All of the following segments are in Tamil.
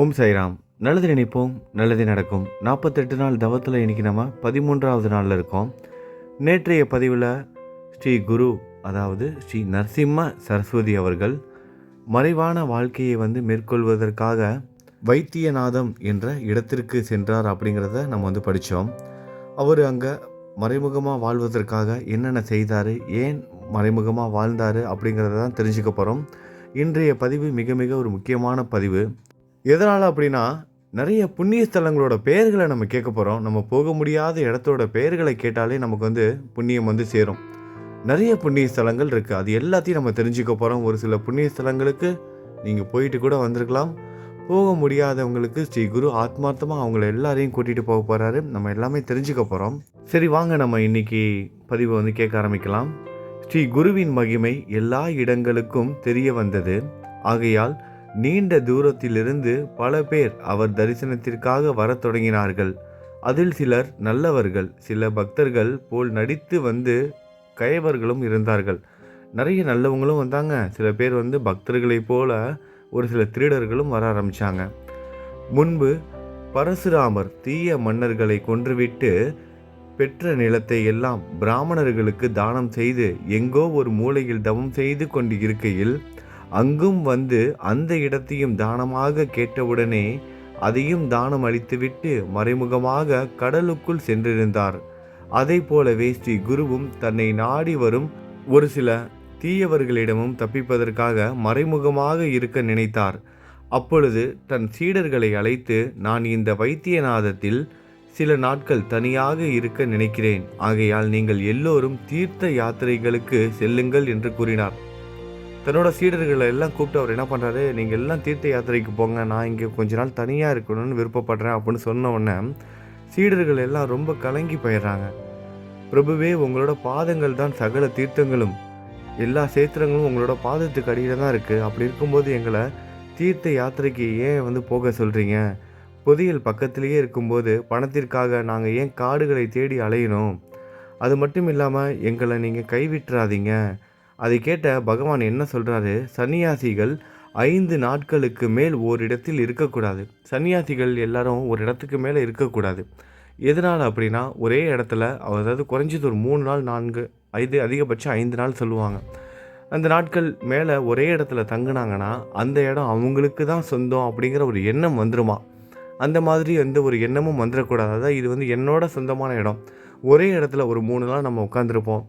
ஓம் சைராம் நல்லது நினைப்போம் நல்லது நடக்கும். நாற்பத்தெட்டு நாள் தவத்தில் இன்னைக்கு நம்ம பதிமூன்றாவது நாளில் இருக்கோம். நேற்றைய பதிவில் ஸ்ரீ குரு அதாவது ஸ்ரீ நரசிம்ம சரஸ்வதி அவர்கள் மறைவான வாழ்க்கையை வந்து மேற்கொள்வதற்காக வைத்தியநாதம் என்ற இடத்திற்கு சென்றார் அப்படிங்கிறத நம்ம வந்து படித்தோம் அவர் அங்கே மறைமுகமாக வாழ்வதற்காக என்னென்ன செய்தார் ஏன் மறைமுகமாக வாழ்ந்தார் அப்படிங்கிறத தான் தெரிஞ்சுக்க போகிறோம் இன்றைய பதிவு மிக மிக ஒரு முக்கியமான பதிவு. எதனால் அப்படின்னா நிறைய புண்ணிய ஸ்தலங்களோட பெயர்களை நம்ம கேட்க போகிறோம் நம்ம போக முடியாத இடத்தோட பெயர்களை கேட்டாலே நமக்கு வந்து புண்ணியம் வந்து சேரும். நிறைய புண்ணிய ஸ்தலங்கள் இருக்குது அது எல்லாத்தையும் நம்ம தெரிஞ்சுக்க போகிறோம் ஒரு சில புண்ணிய ஸ்தலங்களுக்கு நீங்கள் போயிட்டு கூட வந்திருக்கலாம். போக முடியாதவங்களுக்கு ஸ்ரீ குரு ஆத்மார்த்தமாக அவங்கள எல்லாரையும் கூட்டிகிட்டு போக போகிறாரு நம்ம எல்லாமே தெரிஞ்சுக்க போகிறோம் சரி வாங்க நம்ம இன்னைக்கு பதிவை வந்து கேட்க ஆரம்பிக்கலாம். ஸ்ரீ குருவின் மகிமை எல்லா இடங்களுக்கும் தெரிய வந்தது. ஆகையால் நீண்ட தூரத்திலிருந்து பல பேர் அவர் தரிசனத்திற்காக வரத் தொடங்கினார்கள். அதில் சிலர் நல்லவர்கள் சில பக்தர்கள் போல் நடித்து வந்து கயவர்களும் இருந்தார்கள். நிறைய நல்லவங்களும் வந்தாங்க. சில பேர் வந்து பக்தர்களைப் போல ஒரு சில திருடர்களும் வர ஆரம்பித்தாங்க முன்பு பரசுராமர் தீய மன்னர்களை கொன்றுவிட்டு பெற்ற நிலத்தை எல்லாம் பிராமணர்களுக்கு தானம் செய்து எங்கோ ஒரு மூலையில் தவம் செய்து கொண்டு இருக்கையில் அங்கும் வந்து அந்த இடத்தையும் தானமாக கேட்டவுடனே அதையும் தானம் அளித்துவிட்டு மறைமுகமாக கடலுக்குள் சென்றிருந்தார். அதை போலவே ஸ்ரீ குருவும் தன்னை நாடி வரும் ஒரு சில தீயவர்களிடமும் தப்பிப்பதற்காக மறைமுகமாக இருக்க நினைத்தார். அப்பொழுது தன் சீடர்களை அழைத்து நான் இந்த வைத்தியநாதத்தில் சில நாட்கள் தனியாக இருக்க நினைக்கிறேன். ஆகையால் நீங்கள் எல்லோரும் தீர்த்த யாத்திரைகளுக்கு செல்லுங்கள் என்று கூறினார். தன்னோட சீடர்களை எல்லாம் கூப்பிட்டு அவர் என்ன பண்ணுறாரு நீங்கள் எல்லாம் தீர்த்த யாத்திரைக்கு போங்க நான் இங்கே கொஞ்ச நாள் தனியாக இருக்கணும்னு விருப்பப்படுறேன் அப்படின்னு சொன்ன உடனே சீடர்கள் எல்லாம் ரொம்ப கலங்கி போயிடுறாங்க. பிரபுவே உங்களோட பாதங்கள் தான் சகல தீர்த்தங்களும். எல்லா சேத்திரங்களும் உங்களோட பாதத்துக்கு அடியில் தான் இருக்குது அப்படி இருக்கும்போது எங்களை தீர்த்த யாத்திரைக்கு ஏன் வந்து போக சொல்கிறீங்க பொதியல் பக்கத்திலேயே இருக்கும்போது பணத்திற்காக நாங்கள் ஏன் காடுகளை தேடி அலையணும்? அது மட்டும் இல்லாமல் எங்களை நீங்கள் கைவிட்டுறாதீங்க. அதை கேட்ட பகவான் என்ன சொல்கிறாரு சன்னியாசிகள் ஐந்து நாட்களுக்கு மேல் ஓரிடத்தில் இருக்கக்கூடாது. சன்னியாசிகள் எல்லாரும் ஒரு இடத்துக்கு மேலே இருக்கக்கூடாது. எதனால் அப்படின்னா ஒரே இடத்துல அதாவது குறைஞ்சது ஒரு மூணு நாள் நான்கு ஐந்து அதிகபட்சம் ஐந்து நாள் சொல்லுவாங்க. அந்த நாட்கள் மேலே ஒரே இடத்துல தங்குனாங்கன்னா அந்த இடம் அவங்களுக்கு தான் சொந்தம் அப்படிங்கிற ஒரு எண்ணம் வந்துருமா? அந்த மாதிரி எந்த ஒரு எண்ணமும் வந்துடக்கூடாது அதாவது இது வந்து என்னோட சொந்தமான இடம். ஒரே இடத்துல ஒரு மூணு நாள் நம்ம உட்காந்துருப்போம்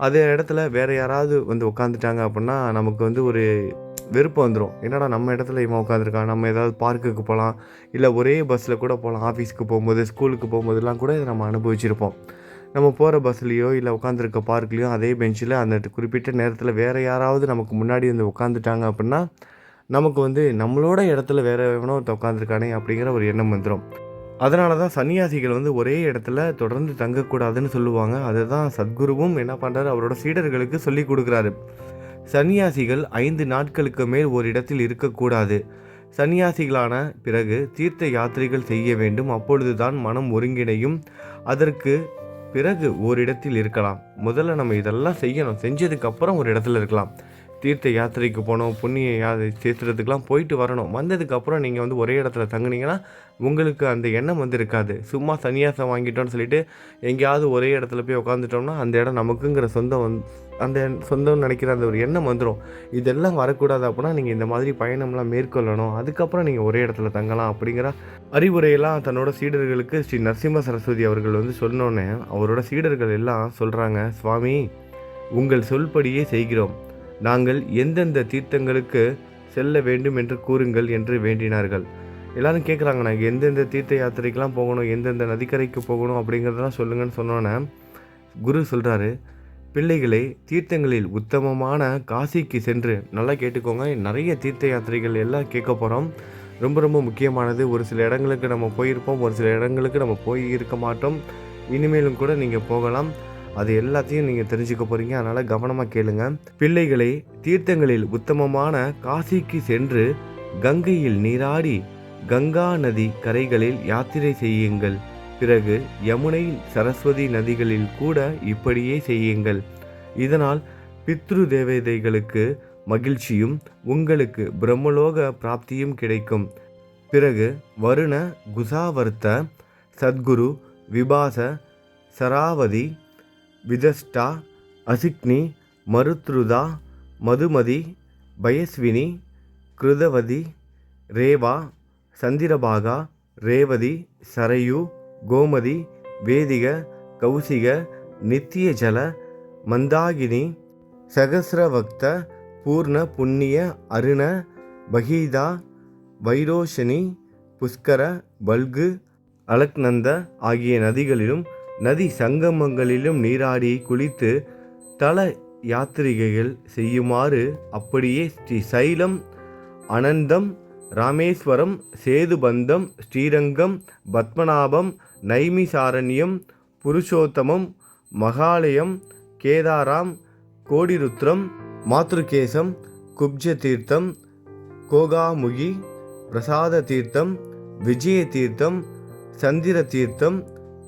அதே இடத்துல வேறு யாராவது வந்து உட்காந்துட்டாங்க அப்படின்னா நமக்கு வந்து ஒரு வெறுப்பு வந்துடும் என்னடா நம்ம இடத்துல இவன் உட்காந்துருக்கான் நம்ம ஏதாவது பார்க்குக்கு போகலாம் இல்லை ஒரே பஸ்ஸில் கூட போகலாம் ஆஃபீஸ்க்கு போகும்போது ஸ்கூலுக்கு போகும்போதெல்லாம் கூட இதை நம்ம அனுபவிச்சிருப்போம். நம்ம போகிற பஸ்லேயோ இல்லை உட்காந்துருக்க பார்க்லேயோ அதே பெஞ்சில் அந்த குறிப்பிட்ட நேரத்தில் வேறு யாராவது நமக்கு முன்னாடி வந்து உட்காந்துட்டாங்க அப்படின்னா நமக்கு வந்து நம்மளோட இடத்துல வேறு எவனோ ஒருத்த உட்காந்துருக்கானே அப்படிங்கிற ஒரு எண்ணம் வந்துடும் அதனால தான் சன்னியாசிகள் வந்து ஒரே இடத்துல தொடர்ந்து தங்கக்கூடாதுன்னு சொல்லுவாங்க. அதை தான் சத்குருவும் என்ன பண்ணுறாரு அவரோட சீடர்களுக்கு சொல்லி கொடுக்குறாரு. சன்னியாசிகள் ஐந்து நாட்களுக்கு மேல் ஒரு இடத்தில் இருக்கக்கூடாது. சன்னியாசிகளான பிறகு தீர்த்த யாத்திரைகள் செய்ய வேண்டும். அப்பொழுதுதான் மனம் ஒருங்கிணையும். அதற்கு பிறகு ஓரிடத்தில் இருக்கலாம். முதல்ல நம்ம இதெல்லாம் செய்யணும். செஞ்சதுக்கப்புறம் ஒரு இடத்துல இருக்கலாம். தீர்த்த யாத்திரைக்கு போனோம் புண்ணிய யா தீர்த்தத்துக்கெலாம் போயிட்டு வரணும். வந்ததுக்கப்புறம் நீங்கள் வந்து ஒரே இடத்துல தங்குனீங்கன்னா உங்களுக்கு அந்த எண்ணம் வந்து இருக்காது சும்மா சன்னியாசம் வாங்கிட்டோம்னு சொல்லிட்டு எங்கேயாவது ஒரே இடத்துல போய் உட்காந்துட்டோம்னா அந்த இடம் நமக்குங்கிற சொந்தம் வந்து அந்த சொந்தம் நினைக்கிற அந்த ஒரு எண்ணம் வந்துடும் இதெல்லாம் வரக்கூடாது அப்படின்னா நீங்கள் இந்த மாதிரி பயணம்லாம் மேற்கொள்ளணும். அதுக்கப்புறம் நீங்கள் ஒரே இடத்துல தங்கலாம் அப்படிங்கிற அறிவுரையெல்லாம் தன்னோட சீடர்களுக்கு ஸ்ரீ நரசிம்ம சரஸ்வதி அவர்கள் வந்து சொன்னோன்னே அவரோட சீடர்கள் எல்லாம் சொல்கிறாங்க சுவாமி உங்கள் சொல்படியே செய்கிறோம். நாங்கள் எந்தெந்த தீர்த்தங்களுக்கு செல்ல வேண்டும் என்று கூறுங்கள் என்று வேண்டினார்கள். எல்லாரும் கேட்குறாங்க நாங்கள் எந்தெந்த தீர்த்த யாத்திரைக்கெலாம் போகணும் எந்தெந்த நதிக்கரைக்கு போகணும் அப்படிங்கிறதெல்லாம் சொல்லுங்கன்னு சொன்னோன்னே குரு சொல்கிறாரு பிள்ளைகளை தீர்த்தங்களில் உத்தமமான காசிக்கு சென்று நல்லா கேட்டுக்கோங்க. நிறைய தீர்த்த யாத்திரைகள் எல்லாம் கேட்க போகிறோம் ரொம்ப ரொம்ப முக்கியமானது. ஒரு சில இடங்களுக்கு நம்ம போயிருப்போம் ஒரு சில இடங்களுக்கு நம்ம போய் இருக்க மாட்டோம். இனிமேலும் கூட நீங்கள் போகலாம். அது எல்லாத்தையும் நீங்கள் தெரிஞ்சுக்க போகிறீங்க அதனால் கவனமாக கேளுங்க. பிள்ளைகளை தீர்த்தங்களில் உத்தமமான காசிக்கு சென்று கங்கையில் நீராடி கங்கா நதி கரைகளில் யாத்திரை செய்யுங்கள். பிறகு யமுனை சரஸ்வதி நதிகளில் கூட இப்படியே செய்யுங்கள். இதனால் பித்ரு தேவதைகளுக்கு மகிழ்ச்சியும் உங்களுக்கு பிரம்மலோக பிராப்தியும் கிடைக்கும். பிறகு வருண குசாவர்த்த சத்குரு விபாச சராவதி விதஷ்டா அசிக்னி மருத்ருதா மதுமதி பயஸ்வினி கிருதவதி ரேவா சந்திரபாகா ரேவதி சரையு கோமதி வேதிக கௌசிக நித்தியஜல மந்தாகினி சகசிரவக்த பூர்ண புண்ணிய அருண பகீதா வைரோஷனி புஷ்கர பல்கு அலக்நந்த ஆகிய நதிகளிலும் நதி சங்கமங்களிலும் நீராடி குளித்து தல யாத்திரிகைகள் செய்யுமாறு அப்படியே ஸ்ரீ சைலம் அனந்தம் ராமேஸ்வரம் சேதுபந்தம் ஸ்ரீரங்கம் பத்மநாபம் நைமிசாரண்யம் புருஷோத்தமம் மகாலயம் கேதாராம் கோடிருத்ரம் மாத்ருகேசம் குப்ஜ தீர்த்தம் கோகாமுகி பிரசாத தீர்த்தம் விஜய தீர்த்தம் சந்திர தீர்த்தம்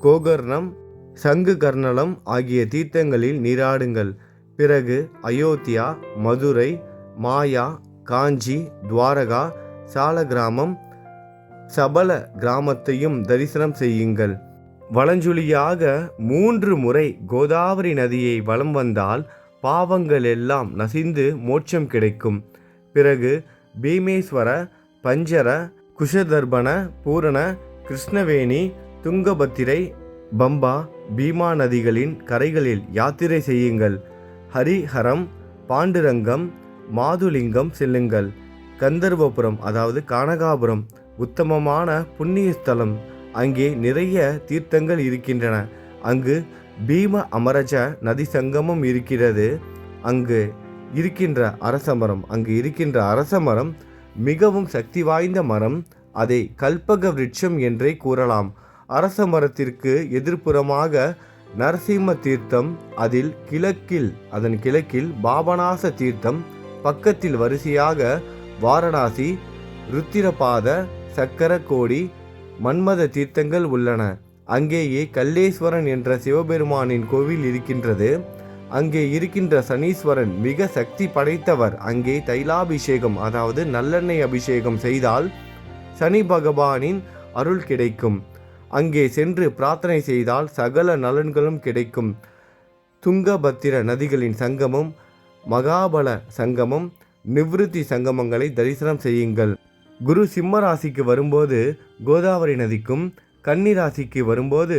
கோகர்ணம் சங்கு கர்ணலம் ஆகிய தீர்த்தங்களில் நீராடுங்கள். பிறகு அயோத்தியா மதுரை மாயா காஞ்சி துவாரகா சாலகிராமம் சபல கிராமத்தையும் தரிசனம் செய்யுங்கள். வளஞ்சுழியாக மூன்று முறை கோதாவரி நதியை வலம் வந்தால் பாவங்கள் எல்லாம் நசிந்து மோட்சம் கிடைக்கும். பிறகு பீமேஸ்வர பஞ்சர குஷதர்பண பூரண கிருஷ்ணவேணி துங்கபத்திரை பம்பா பீமா நதிகளின் கரைகளில் யாத்திரை செய்யுங்கள். ஹரிஹரம் பாண்டுரங்கம் மாதுலிங்கம் செல்லுங்கள். கந்தர்வபுரம் அதாவது கானகாபுரம் உத்தமமான புண்ணிய ஸ்தலம் அங்கே நிறைய தீர்த்தங்கள் இருக்கின்றன. அங்கு பீம அமரஜ நதி சங்கமம் இருக்கிறது. அங்கு இருக்கின்ற அரசமரம் அங்கு இருக்கின்ற அரசமரம் மிகவும் சக்தி வாய்ந்த மரம். அதை கல்பக விருட்சம் என்றே கூறலாம். அரச மரத்திற்கு எதிர்ப்புறமாக நரசிம்ம தீர்த்தம் அதில் கிழக்கில் அதன் கிழக்கில் பாபநாச தீர்த்தம் பக்கத்தில் வரிசையாக வாரணாசி ருத்திரபாத சக்கரக்கோடி மன்மத தீர்த்தங்கள் உள்ளன. அங்கேயே கல்லேஸ்வரன் என்ற சிவபெருமானின் கோவில் இருக்கின்றது. அங்கே இருக்கின்ற சனீஸ்வரன் மிக சக்தி படைத்தவர். அங்கே தைலாபிஷேகம் அதாவது நல்லெண்ணெய் அபிஷேகம் செய்தால் சனி பகவானின் அருள் கிடைக்கும். அங்கே சென்று பிரார்த்தனை செய்தால் சகல நலன்களும் கிடைக்கும். துங்கபத்திர நதிகளின் சங்கமம் மகாபல சங்கமம் நிவிருத்தி சங்கமங்களை தரிசனம் செய்யுங்கள். குரு சிம்ம ராசிக்கு வரும்போது கோதாவரி நதிக்கும் கன்னி ராசிக்கு வரும்போது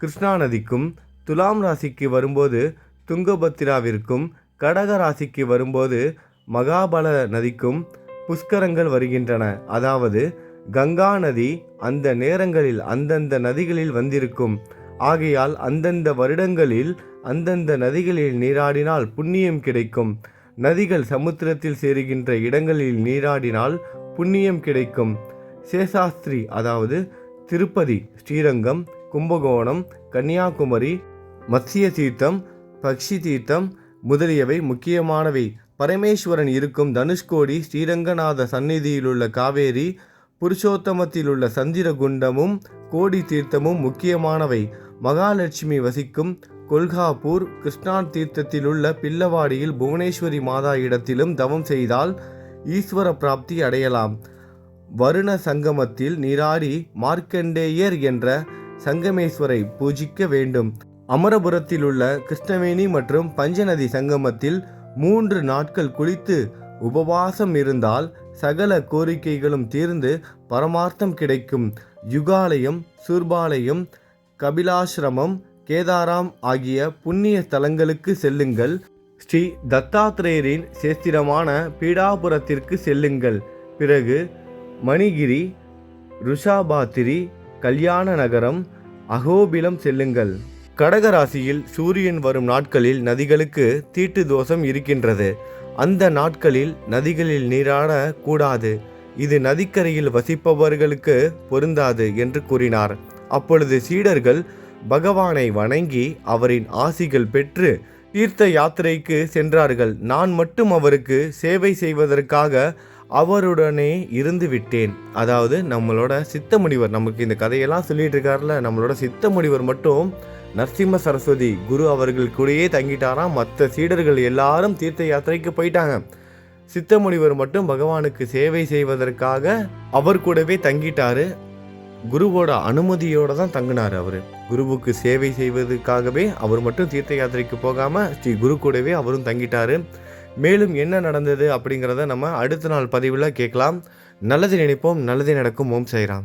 கிருஷ்ணா நதிக்கும் துலாம் ராசிக்கு வரும்போது துங்கபத்திராவிற்கும் கடக ராசிக்கு வரும்போது மகாபல நதிக்கும் புஷ்கரங்கள் வருகின்றன. அதாவது கங்கா நதி அந்த நேரங்களில் அந்தந்த நதிகளில் வந்திருக்கும். ஆகையால் அந்தந்த வருடங்களில் அந்தந்த நதிகளில் நீராடினால் புண்ணியம் கிடைக்கும். நதிகள் சமுத்திரத்தில் சேருகின்ற இடங்களில் நீராடினால் புண்ணியம் கிடைக்கும். சேஷாஸ்திரி அதாவது திருப்பதி ஸ்ரீரங்கம் கும்பகோணம் கன்னியாகுமரி மத்ய தீர்த்தம் பக்ஷி தீர்த்தம் முதலியவை முக்கியமானவை. பரமேஸ்வரன் இருக்கும் தனுஷ்கோடி ஸ்ரீரங்கநாத சந்நிதியிலுள்ள காவேரி புருஷோத்தமத்திலுள்ள சந்திரகுண்டமும் கோடி தீர்த்தமும் முக்கியமானவை. மகாலட்சுமி வசிக்கும் கொல்காப்பூர் கிருஷ்ணா தீர்த்தத்திலுள்ள பில்லவாடியில் புவனேஸ்வரி மாதா இடத்திலும் தவம் செய்தால் ஈஸ்வர பிராப்தி அடையலாம். வருண சங்கமத்தில் நீராடி மார்க்கண்டேயர் என்ற சங்கமேஸ்வரை பூஜிக்க வேண்டும். அமரபுரத்தில் உள்ள கிருஷ்ணவேணி மற்றும் பஞ்சநதி சங்கமத்தில் மூன்று நாட்கள் குளித்து உபவாசம் இருந்தால் சகல கோரிக்கைகளும் தீர்ந்து பரமார்த்தம் கிடைக்கும். யுகாலயம் சூர்பாலயம் கபிலாசிரமம் கேதாராம் ஆகிய புண்ணிய தலங்களுக்கு செல்லுங்கள். ஸ்ரீ தத்தாத்திரேயரின் சேஸ்திரமான பீடாபுரத்திற்கு செல்லுங்கள். பிறகு மணிகிரி ருஷாபாத்திரி கல்யாண நகரம் அகோபிலம் செல்லுங்கள். கடகராசியில் சூரியன் வரும் நாட்களில் நதிகளுக்கு தீட்டு தோஷம் இருக்கின்றது. அந்த நாட்களில் நதிகளில் நீராட கூடாது. இது நதிக்கரையில் வசிப்பவர்களுக்கு பொருந்தாது என்று கூறினார். அப்பொழுது சீடர்கள் பகவானை வணங்கி அவரின் ஆசிகள் பெற்று தீர்த்த யாத்திரைக்கு சென்றார்கள். நான் மட்டும் அவருக்கு சேவை செய்வதற்காக அவருடனே இருந்து விட்டேன். அதாவது நம்மளோட சித்த முனிவர் நமக்கு இந்த கதையெல்லாம் சொல்லிட்டு இருக்காருல நம்மளோட சித்த முனிவர் மட்டும் நரசிம்ம சரஸ்வதி குரு அவர்கள் கூடயே தங்கிட்டாராம். மற்ற சீடர்கள் எல்லாரும் தீர்த்த யாத்திரைக்கு போயிட்டாங்க. சித்தமுனிவர் மட்டும் பகவானுக்கு சேவை செய்வதற்காக அவர் கூடவே தங்கிட்டாரு. குருவோட அனுமதியோடு தான் தங்கினார் அவர். குருவுக்கு சேவை செய்வதற்காகவே அவர் மட்டும் தீர்த்த யாத்திரைக்கு போகாமல் ஸ்ரீ குரு கூடவே அவரும் தங்கிட்டாரு. மேலும் என்ன நடந்தது அப்படிங்கிறத நம்ம அடுத்த நாள் பதிவில் கேட்கலாம். நல்லது நினைப்போம் நல்லது நடக்கும். ஓம் செய்கிறான்